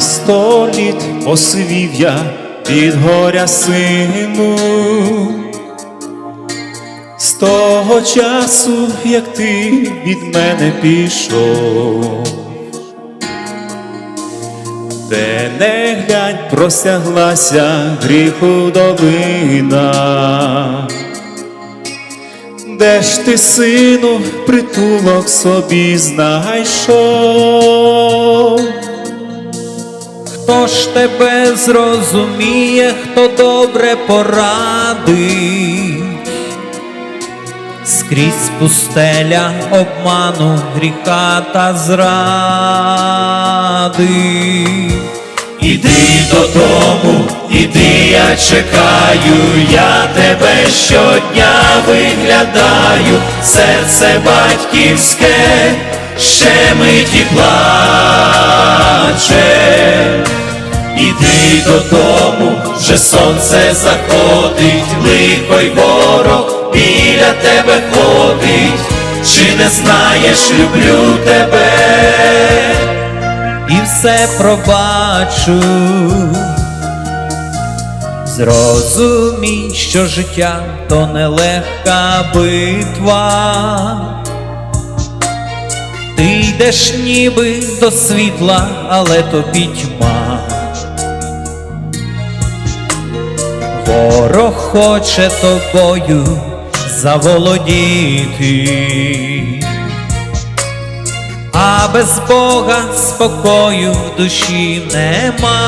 На сто літ осивів я від горя сину. З того часу, як ти від мене пішов, де не глянь, простяглася гріху долина. Де ж ти, сину, притулок собі знайшов? Хто ж тебе зрозуміє, хто добре порадить? Скрізь пустеля обману, гріха та зради. Іди додому, іди, я чекаю, я тебе щодня виглядаю, серце батьківське ще миті плаче. Іди додому, вже сонце заходить, лихо й ворог біля тебе ходить, чи не знаєш, люблю тебе. і все пробачу. Зрозумій, що життя то нелегка битва. Ти йдеш ніби до світла, але тобі тьма. Ворог хоче тобою заволодіти. А без Бога спокою в душі нема.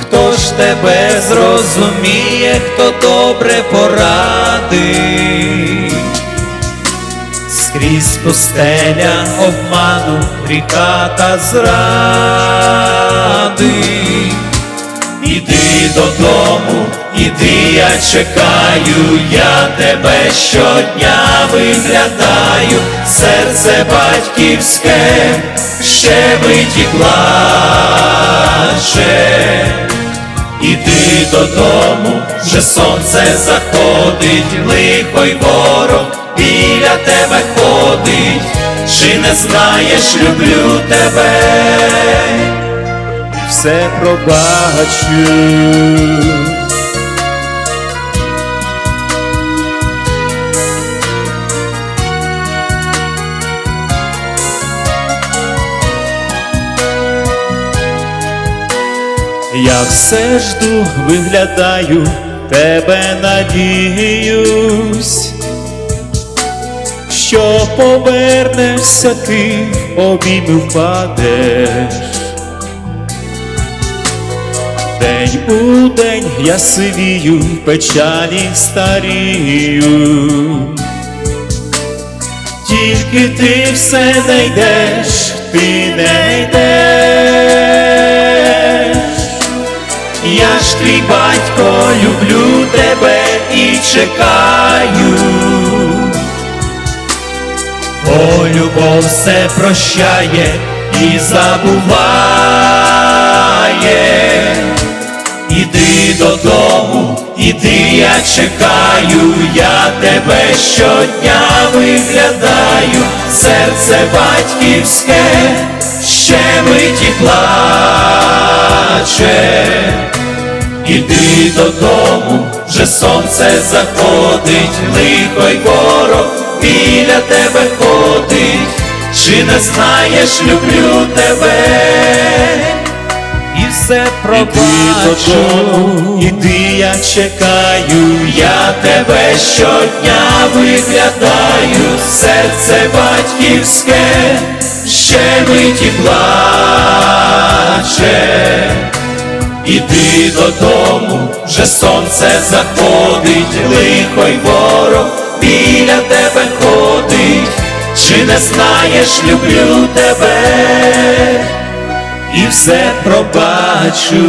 Хто ж тебе зрозуміє, хто добре порадить? Скрізь пустеля обману, гріха та зради. Іди додому, іди, я чекаю, я тебе щодня виглядаю, серце батьківське ще биті плаче. Іди додому, вже сонце заходить, лихо й ворог біля тебе ходить, чи не знаєш, люблю тебе все пробачу. Я все жду, виглядаю, тебе надіюсь, що повернешся ти, обійми впадеш. День у день я сивію, печалі старію. Тільки ти все не йдеш, ти не йдеш. Я ж твій батько, люблю тебе і чекаю. Бо любов все прощає і забуває. Іди додому, іди, я чекаю, я тебе щодня виглядаю, серце батьківське ще миті плаче. Іди додому, вже сонце заходить, лихо й ворог біля тебе ходить, чи не знаєш, люблю тебе. Все пробачу. іди, я чекаю, я тебе щодня виглядаю, серце батьківське ще миті плаче. Іди додому, вже сонце заходить, лихо й ворог біля тебе ходить, чи не знаєш, люблю тебе і все пробачу.